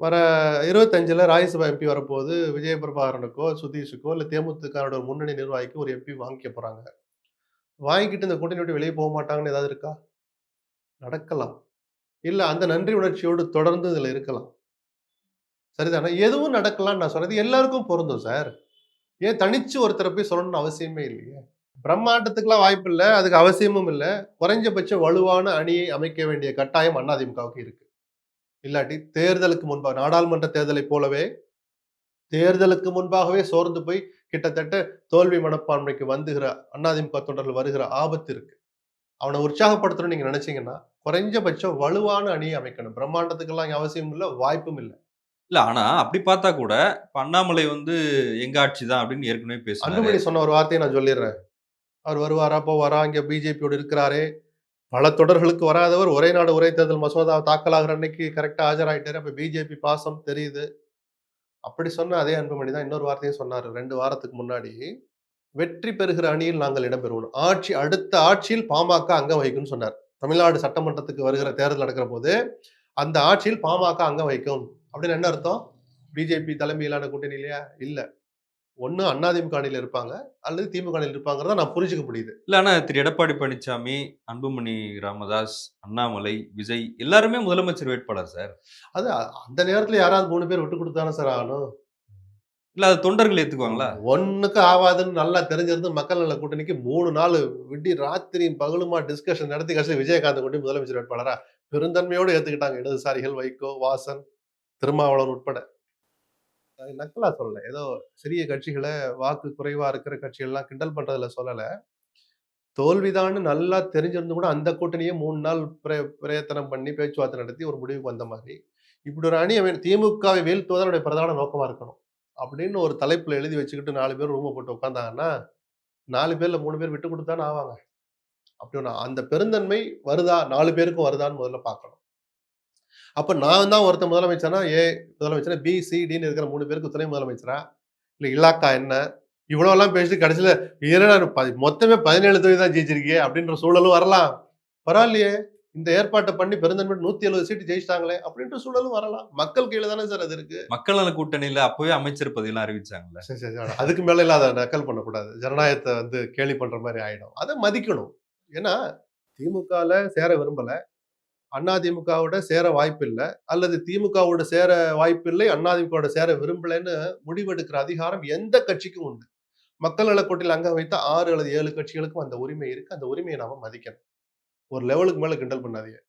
வர 25ல ராஜ்யசபா எம்பி வரப்போகுது. விஜய பிரபாகரனுக்கோ, சுதீஷுக்கோ இல்லை தேமுதிகாரோட முன்னணி நிர்வாகிக்கு ஒரு எம்பி வாங்கிக்க போகிறாங்க வாங்கிக்கிட்டு இந்த கூட்டணி விட்டு வெளியே போக மாட்டாங்கன்னு ஏதாவது இருக்கா? நடக்கலாம். இல்லை அந்த நன்றி உணர்ச்சியோடு தொடர்ந்து இதில் இருக்கலாம். சரிதானே? எதுவும் நடக்கலாம்னு நான் சொன்னது எல்லாருக்கும் பொருந்தும் சார். ஏன் தனிச்சு ஒருத்தரை போய் சொல்லணும்னு அவசியமே இல்லையே. பிரம்மாண்டத்துக்கெல்லாம் வாய்ப்பு இல்லை அதுக்கு அவசியமும் இல்லை குறைஞ்சபட்ச வலுவான அணியை அமைக்க வேண்டிய கட்டாயம் அதிமுகவுக்கு இருக்கு. இல்லாட்டி தேர்தலுக்கு முன்பா நாடாளுமன்ற தேர்தலைப் போலவே தேர்தலுக்கு முன்பாகவே சோர்ந்து போய் கிட்டத்தட்ட தோல்வி மனப்பான்மைக்கு வந்துகிற அதிமுக தொண்டர்கள் வருகிற ஆபத்து இருக்கு. அவன உற்சாகப்படுத்தணும்னு நீங்க நினைச்சீங்கன்னா, குறைஞ்சபட்சம் வலுவான அணியை அமைக்கணும். பிரம்மாண்டத்துக்கெல்லாம் அவசியம் இல்ல, வாய்ப்பும் இல்ல. இல்ல ஆனா அப்படி பார்த்தா கூட, இப்ப அண்ணாமலை வந்து எங்க ஆட்சி தான் அப்படின்னு ஏற்கனவே பேசினாரு. அன்புமணி சொன்ன ஒரு வார்த்தைய நான் சொல்லிர்றேன். அவர் வருவாரா, போவாரா, இங்க பிஜேபியோடு இருக்கிறாரே. பல தொடர்களுக்கு வராதவர் ஒரே நாடு ஒரே தேர்தல் மசோதா தாக்கலாகிற அன்னைக்கு கரெக்டாக ஆஜராயிட்டாரு. அப்ப பிஜேபி பாசம் தெரியுது. அப்படி சொன்ன அதே அன்புமணி தான் இன்னொரு வார்த்தையும் சொன்னார் ரெண்டு வாரத்துக்கு முன்னாடி. வெற்றி பெறுகிற அணியில் நாங்கள் இடம்பெறுவோம். ஆட்சி அடுத்த ஆட்சியில் பாமக அங்கம் வகிக்கும்னு சொன்னார். தமிழ்நாடு சட்டமன்றத்துக்கு வருகிற தேர்தல் நடக்கிற போது, அந்த ஆட்சியில் பாமக அங்கம் வகிக்கும். அப்படின்னு என்ன அர்த்தம்? பிஜேபி தலைமையிலான கூட்டணி இல்லையா? இல்லை ஒண்ணு அதிமுக அணியில இருப்பாங்க, அல்லது திமுக அணியில இருப்பாங்கிறத நான் புரிஞ்சுக்க முடியுது. இல்ல ஆனா திரு எடப்பாடி பழனிசாமி, அன்புமணி ராமதாஸ், அண்ணாமலை, விஜய் எல்லாருமே முதலமைச்சர் வேட்பாளர் சார். அது அந்த நேரத்துல யாராவது 3 பேர் விட்டு குடுத்து தானே சார் ஆகணும். இல்ல அத தொண்டர்கள் ஏத்துக்குவாங்களா? ஒண்ணுக்கு ஆவாதுன்னு நல்லா தெரிஞ்சிருந்து மக்கள் நல கூட்டணிக்கு 3 நாள் விடி ராத்திரியும் பகலுமா டிஸ்கஷன் நடத்தி கடைசில விஜயகாந்த கொண்டு முதலமைச்சர் வேட்பாளரா பெருந்தன்மையோடு ஏத்துக்கிட்டாங்க. இடதுசாரிகள் வைகோ, வாசன், திருமாவளவன் உட்பட. நக்கலா சொல்லல. ஏதோ சிறிய கட்சிகளை வாக்கு குறைவா இருக்கிற கட்சிகள்லாம் கிண்டல் பண்றதுல சொல்லல. தோல்விதான்னு நல்லா தெரிஞ்சிருந்து கூட அந்த கூட்டணியே மூணு நாள் பிரய பிரயத்தனம் பண்ணி பேச்சுவார்த்தை நடத்தி ஒரு முடிவுக்கு வந்த மாதிரி இப்படி ஒரு அணி அவன் திமுகவை வீழ்த்துவது தான் பிரதான நோக்கமா இருக்கணும். அப்படின்னு ஒரு தலைப்புல எழுதி வச்சுக்கிட்டு நாலு பேர் ரூம போட்டு உட்காந்தாங்கன்னா நாலு பேர்ல மூணு பேர் விட்டு கொடுத்தானே ஆவாங்க. அப்படி ஒன்று அந்த பெருந்தன்மை வருதா? நாலு பேருக்கும் வருதான்னு முதல்ல பார்க்கணும். அப்ப நான் தான் ஒருத்தன் முதலமைச்சர்னா, ஏ முதலமைச்சர், பி, சி, டின்னு இருக்கிற 3 பேருக்கு துணை முதலமைச்சரா? இல்ல இலாக்கா என்ன? இவ்வளவெல்லாம் பேசிட்டு கடைசில என்னடா ப மொத்தமே 17 தொகுதி தான் ஜெயிச்சிருக்கியே அப்படின்ற சூழலும் வரலாம். பரவாயில்லையே! இந்த ஏற்பாட்ட பண்ணி பெருந்தன்மை 170 சீட்டு ஜெயிச்சிட்டாங்களே அப்படின்ற சூழலும் வரலாம். மக்கள் கையில தானே சார் அது இருக்கு. மக்கள் நல கூட்டணியில அப்பவே அமைச்சர் பதவியெல்லாம் அறிவிச்சாங்கல்ல. சரி, சரி, சரி. அதுக்கு மேல எல்லாம் அத நக்கல் பண்ணக்கூடாது. ஜனநாயகத்த வந்து கேலி பண்ற மாரி ஆயிடும். அத மதிக்கணும். ஏன்னா, திமுகல சேர விரும்பல. அதிமுகவோட சேர வாய்ப்பில்லை அல்லது திமுகவோட சேர வாய்ப்பில்லை, அதிமுகவோட சேர விரும்பலைன்னு முடிவெடுக்கிற அதிகாரம் எந்த கட்சிக்கும் உண்டு. மக்கள் நலக்கூட்டில் அங்க அங்கம் வைத்த ஆறு அல்லது ஏழு கட்சிகளுக்கும் அந்த உரிமை இருக்கு. அந்த உரிமையை நாம மதிக்கணும். ஒரு லெவலுக்கு மேல கிண்டல் பண்ணாதீங்க.